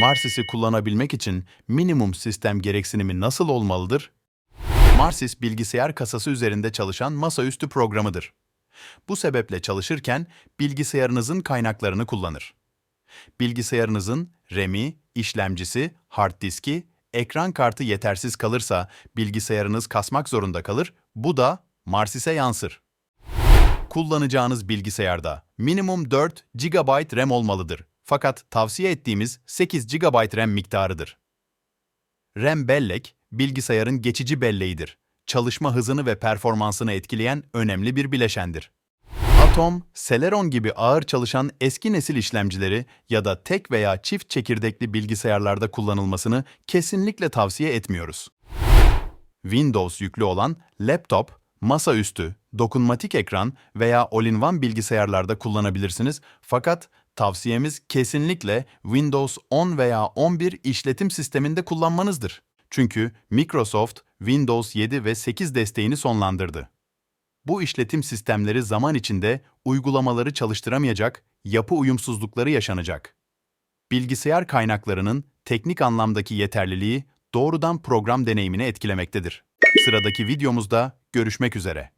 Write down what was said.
Marsis'i kullanabilmek için minimum sistem gereksinimi nasıl olmalıdır? Marsis bilgisayar kasası üzerinde çalışan masaüstü programıdır. Bu sebeple çalışırken bilgisayarınızın kaynaklarını kullanır. Bilgisayarınızın RAM'i, işlemcisi, hard diski, ekran kartı yetersiz kalırsa bilgisayarınız kasmak zorunda kalır, bu da Marsis'e yansır. Kullanacağınız bilgisayarda minimum 4 GB RAM olmalıdır. Fakat tavsiye ettiğimiz 8 GB RAM miktarıdır. RAM bellek, bilgisayarın geçici belleğidir. Çalışma hızını ve performansını etkileyen önemli bir bileşendir. Atom, Celeron gibi ağır çalışan eski nesil işlemcileri ya da tek veya çift çekirdekli bilgisayarlarda kullanılmasını kesinlikle tavsiye etmiyoruz. Windows yüklü olan laptop, masaüstü, dokunmatik ekran veya all-in-one bilgisayarlarda kullanabilirsiniz fakat tavsiyemiz kesinlikle Windows 10 veya 11 işletim sisteminde kullanmanızdır. Çünkü Microsoft Windows 7 ve 8 desteğini sonlandırdı. Bu işletim sistemleri zaman içinde uygulamaları çalıştıramayacak, yapı uyumsuzlukları yaşanacak. Bilgisayar kaynaklarının teknik anlamdaki yeterliliği doğrudan program deneyimini etkilemektedir. Sıradaki videomuzda görüşmek üzere.